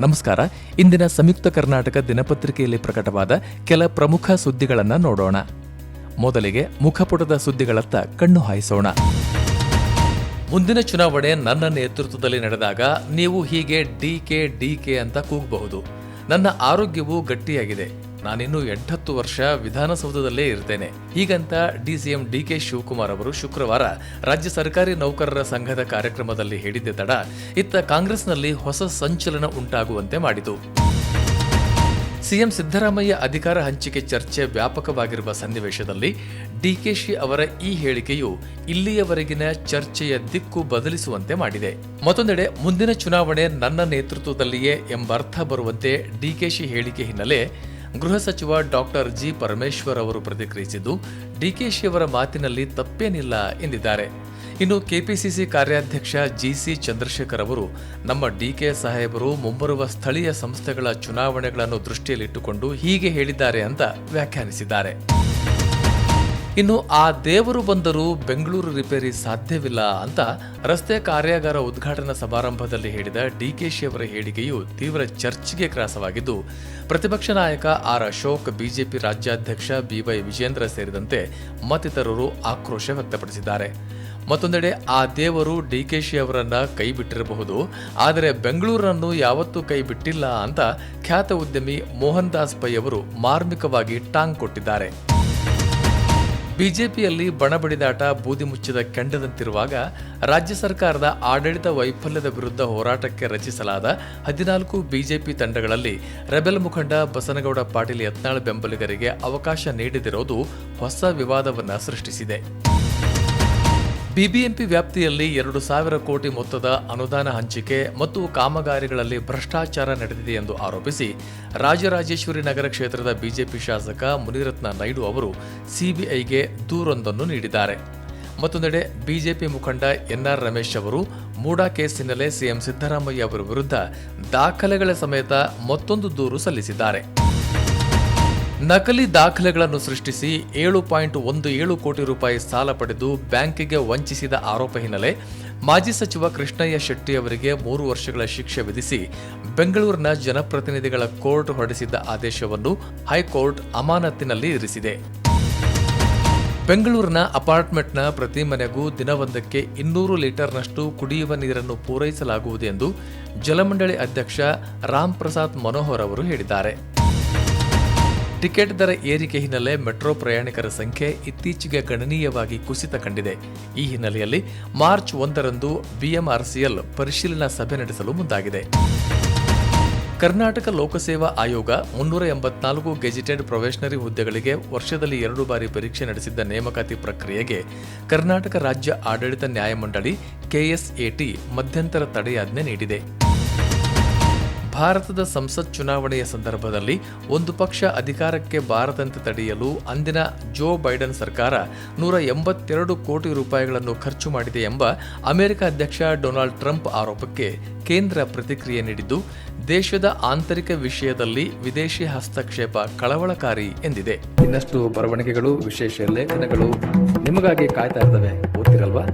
ನಮಸ್ಕಾರ. ಇಂದಿನ ಸಂಯುಕ್ತ ಕರ್ನಾಟಕ ದಿನಪತ್ರಿಕೆಯಲ್ಲಿ ಪ್ರಕಟವಾದ ಕೆಲ ಪ್ರಮುಖ ಸುದ್ದಿಗಳನ್ನು ನೋಡೋಣ. ಮೊದಲಿಗೆ ಮುಖಪುಟದ ಸುದ್ದಿಗಳತ್ತ ಕಣ್ಣು ಹಾಯಿಸೋಣ. ಮುಂದಿನ ಚುನಾವಣೆ ನನ್ನ ನೇತೃತ್ವದಲ್ಲಿ ನಡೆದಾಗ ನೀವು ಹೀಗೆ ಡಿ ಕೆ ಡಿ ಕೆ ಅಂತ ಕೂಗಬಹುದು. ನನ್ನ ಆರೋಗ್ಯವು ಗಟ್ಟಿಯಾಗಿದೆ. ನಾನಿನ್ನು ಎಂಟತ್ತು ವರ್ಷ ವಿಧಾನಸೌಧದಲ್ಲೇ ಇರ್ತೇನೆ. ಹೀಗಂತ ಡಿಸಿಎಂ ಡಿಕೆ ಶಿವಕುಮಾರ್ ಅವರು ಶುಕ್ರವಾರ ರಾಜ್ಯ ಸರ್ಕಾರಿ ನೌಕರರ ಸಂಘದ ಕಾರ್ಯಕ್ರಮದಲ್ಲಿ ಹೇಳಿದ್ದೆ ತಡ ಇತ್ತ ಕಾಂಗ್ರೆಸ್ನಲ್ಲಿ ಹೊಸ ಸಂಚಲನ ಉಂಟಾಗುವಂತೆ ಮಾಡಿತು. ಸಿಎಂ ಸಿದ್ದರಾಮಯ್ಯ ಅಧಿಕಾರ ಹಂಚಿಕೆ ಚರ್ಚೆ ವ್ಯಾಪಕವಾಗಿರುವ ಸನ್ನಿವೇಶದಲ್ಲಿ ಡಿಕೆಶಿ ಅವರ ಈ ಹೇಳಿಕೆಯು ಇಲ್ಲಿಯವರೆಗಿನ ಚರ್ಚೆಯ ದಿಕ್ಕು ಬದಲಿಸುವಂತೆ ಮಾಡಿದೆ. ಮತ್ತೊಂದೆಡೆ ಮುಂದಿನ ಚುನಾವಣೆ ನನ್ನ ನೇತೃತ್ವದಲ್ಲಿಯೇ ಎಂಬರ್ಥ ಬರುವಂತೆ ಡಿಕೆಶಿ ಹೇಳಿಕೆ ಹಿನ್ನೆಲೆ ಗೃಹ ಸಚಿವ ಡಾಕ್ಟರ್ ಜಿ ಪರಮೇಶ್ವರ್ ಅವರು ಪ್ರತಿಕ್ರಿಯಿಸಿದ್ದು ಡಿಕೆಶಿ ಅವರ ಮಾತಿನಲ್ಲಿ ತಪ್ಪೇನಿಲ್ಲ ಎಂದಿದ್ದಾರೆ. ಇನ್ನು ಕೆಪಿಸಿಸಿ ಕಾರ್ಯಾಧ್ಯಕ್ಷ ಜಿಸಿ ಚಂದ್ರಶೇಖರ್ ಅವರು ನಮ್ಮ ಡಿಕೆ ಸಾಹೇಬರು ಮುಂಬರುವ ಸ್ಥಳೀಯ ಸಂಸ್ಥೆಗಳ ಚುನಾವಣೆಗಳನ್ನು ದೃಷ್ಟಿಯಲ್ಲಿಟ್ಟುಕೊಂಡು ಹೀಗೆ ಹೇಳಿದ್ದಾರೆ ಅಂತ ವ್ಯಾಖ್ಯಾನಿಸಿದ್ದಾರೆ. ಇನ್ನು ಆ ದೇವರು ಬಂದರೂ ಬೆಂಗಳೂರು ರಿಪೇರಿ ಸಾಧ್ಯವಿಲ್ಲ ಅಂತ ರಸ್ತೆ ಕಾರ್ಯಾಗಾರ ಉದ್ಘಾಟನಾ ಸಮಾರಂಭದಲ್ಲಿ ಹೇಳಿದ ಡಿಕೆಶಿ ಅವರ ಹೇಳಿಕೆಯು ತೀವ್ರ ಚರ್ಚೆಗೆ ಗ್ರಾಸವಾಗಿದ್ದು, ಪ್ರತಿಪಕ್ಷ ನಾಯಕ ಆರ್ ಅಶೋಕ್, ಬಿಜೆಪಿ ರಾಜ್ಯಾಧ್ಯಕ್ಷ ಬಿವೈ ವಿಜೇಂದ್ರ ಸೇರಿದಂತೆ ಮತ್ತಿತರರು ಆಕ್ರೋಶ ವ್ಯಕ್ತಪಡಿಸಿದ್ದಾರೆ. ಮತ್ತೊಂದೆಡೆ ಆ ದೇವರು ಡಿಕೆಶಿ ಅವರನ್ನ ಕೈ ಬಿಟ್ಟಿರಬಹುದು ಆದರೆ ಬೆಂಗಳೂರನ್ನು ಯಾವತ್ತೂ ಕೈ ಬಿಟ್ಟಿಲ್ಲ ಅಂತ ಖ್ಯಾತ ಉದ್ಯಮಿ ಮೋಹನ್ ದಾಸ್ ಪೈ ಅವರು ಮಾರ್ಮಿಕವಾಗಿ ಟಾಂಗ್ ಕೊಟ್ಟಿದ್ದಾರೆ. ಬಿಜೆಪಿಯಲ್ಲಿ ಬಣಬಡಿದಾಟ, ಬೂದಿ ಮುಚ್ಚಿದ ಕೆಂಡದಂತಿರುವಾಗ ರಾಜ್ಯ ಸರ್ಕಾರದ ಆಡಳಿತ ವೈಫಲ್ಯದ ವಿರುದ್ಧ ಹೋರಾಟಕ್ಕೆ ರಚಿಸಲಾದ ಹದಿನಾಲ್ಕು ಬಿಜೆಪಿ ತಂಡಗಳಲ್ಲಿ ರೆಬೆಲ್ ಮುಖಂಡ ಬಸನಗೌಡ ಪಾಟೀಲ್ ಯತ್ನಾಳ್ ಬೆಂಬಲಿಗರಿಗೆ ಅವಕಾಶ ನೀಡದಿರೋದು ಹೊಸ ವಿವಾದವನ್ನು ಸೃಷ್ಟಿಸಿದೆ. ಬಿಬಿಎಂಪಿ ವ್ಯಾಪ್ತಿಯಲ್ಲಿ ಎರಡು ಸಾವಿರ ಕೋಟಿ ಮೊತ್ತದ ಅನುದಾನ ಹಂಚಿಕೆ ಮತ್ತು ಕಾಮಗಾರಿಗಳಲ್ಲಿ ಭ್ರಷ್ಟಾಚಾರ ನಡೆದಿದೆ ಎಂದು ಆರೋಪಿಸಿ ರಾಜರಾಜೇಶ್ವರಿ ನಗರ ಕ್ಷೇತ್ರದ ಬಿಜೆಪಿ ಶಾಸಕ ಮುನಿರತ್ನ ನಾಯ್ಡು ಅವರು ಸಿಬಿಐಗೆ ದೂರೊಂದನ್ನು ನೀಡಿದ್ದಾರೆ. ಮತ್ತೊಂದೆಡೆ ಬಿಜೆಪಿ ಮುಖಂಡ ಎನ್ಆರ್ ರಮೇಶ್ ಅವರು ಮೂಡಾ ಕೇಸ್ ಹಿನ್ನೆಲೆ ಸಿಎಂ ಸಿದ್ದರಾಮಯ್ಯ ಅವರ ವಿರುದ್ಧ ದಾಖಲೆಗಳ ಸಮೇತ ಮತ್ತೊಂದು ದೂರು ಸಲ್ಲಿಸಿದ್ದಾರೆ. ನಕಲಿ ದಾಖಲೆಗಳನ್ನು ಸೃಷ್ಟಿಸಿ ಏಳು ಪಾಯಿಂಟ್ ಒಂದು ಏಳು ಕೋಟಿ ರೂಪಾಯಿ ಸಾಲ ಪಡೆದು ಬ್ಯಾಂಕಿಗೆ ವಂಚಿಸಿದ ಆರೋಪ ಹಿನ್ನೆಲೆ ಮಾಜಿ ಸಚಿವ ಕೃಷ್ಣಯ್ಯ ಶೆಟ್ಟಿ ಅವರಿಗೆ ಮೂರು ವರ್ಷಗಳ ಶಿಕ್ಷೆ ವಿಧಿಸಿ ಬೆಂಗಳೂರಿನ ಜನಪ್ರತಿನಿಧಿಗಳ ಕೋರ್ಟ್ ಹೊರಡಿಸಿದ್ದ ಆದೇಶವನ್ನು ಹೈಕೋರ್ಟ್ ಅಮಾನತ್ತಿನಲ್ಲಿ ಇರಿಸಿದೆ. ಬೆಂಗಳೂರಿನ ಅಪಾರ್ಟ್ಮೆಂಟ್ನ ಪ್ರತಿ ಮನೆಗೂ ದಿನವೊಂದಕ್ಕೆ ಇನ್ನೂರು ಲೀಟರ್ನಷ್ಟು ಕುಡಿಯುವ ನೀರನ್ನು ಪೂರೈಸಲಾಗುವುದು ಎಂದು ಜಲಮಂಡಳಿ ಅಧ್ಯಕ್ಷ ರಾಮ್ ಪ್ರಸಾದ್ ಮನೋಹರ್ ಅವರು ಹೇಳಿದ್ದಾರೆ. ಟಿಕೆಟ್ ದರ ಏರಿಕೆ ಹಿನ್ನೆಲೆ ಮೆಟ್ರೋ ಪ್ರಯಾಣಿಕರ ಸಂಖ್ಯೆ ಇತ್ತೀಚೆಗೆ ಗಣನೀಯವಾಗಿ ಕುಸಿತ ಕಂಡಿದೆ. ಈ ಹಿನ್ನೆಲೆಯಲ್ಲಿ ಮಾರ್ಚ್ ಒಂದರಂದು ಬಿಎಂಆರ್ಸಿಎಲ್ ಪರಿಶೀಲನಾ ಸಭೆ ನಡೆಸಲು ಮುಂದಾಗಿದೆ. ಕರ್ನಾಟಕ ಲೋಕಸೇವಾ ಆಯೋಗ ಮುನ್ನೂರ ಎಂಬತ್ನಾಲ್ಕು ಗೆಜೆಟೆಡ್ ಪ್ರೊಫೆಷನರಿ ಹುದ್ದೆಗಳಿಗೆ ವರ್ಷದಲ್ಲಿ ಎರಡು ಬಾರಿ ಪರೀಕ್ಷೆ ನಡೆಸಿದ್ದ ನೇಮಕಾತಿ ಪ್ರಕ್ರಿಯೆಗೆ ಕರ್ನಾಟಕ ರಾಜ್ಯ ಆಡಳಿತ ನ್ಯಾಯಮಂಡಳಿ ಕೆಎಸ್ಎಟಿ ಮಧ್ಯಂತರ ತಡೆಯಾಜ್ಞೆ ನೀಡಿದೆ. ಭಾರತದ ಸಂಸತ್ ಚುನಾವಣೆಯ ಸಂದರ್ಭದಲ್ಲಿ ಒಂದು ಪಕ್ಷ ಅಧಿಕಾರಕ್ಕೆ ಬಾರದಂತೆ ತಡೆಯಲು ಅಂದಿನ ಜೋ ಬೈಡನ್ ಸರ್ಕಾರ ನೂರ ಎಂಬತ್ತೆರಡು ಕೋಟಿ ರೂಪಾಯಿಗಳನ್ನು ಖರ್ಚು ಮಾಡಿದೆ ಎಂಬ ಅಮೆರಿಕ ಅಧ್ಯಕ್ಷ ಡೊನಾಲ್ಡ್ ಟ್ರಂಪ್ ಆರೋಪಕ್ಕೆ ಕೇಂದ್ರ ಪ್ರತಿಕ್ರಿಯೆ ನೀಡಿದ್ದು, ದೇಶದ ಆಂತರಿಕ ವಿಷಯದಲ್ಲಿ ವಿದೇಶಿ ಹಸ್ತಕ್ಷೇಪ ಕಳವಳಕಾರಿ ಎಂದಿದೆ. ಇನ್ನಷ್ಟು ಬರವಣಿಗೆಗಳು, ವಿಶೇಷ ಲೇಖನಗಳು ನಿಮಗಾಗಿ ಕಾಯ್ತಾ ಇರ್ತವೆ. ಓದ್ತಿರಲ್ವಾ?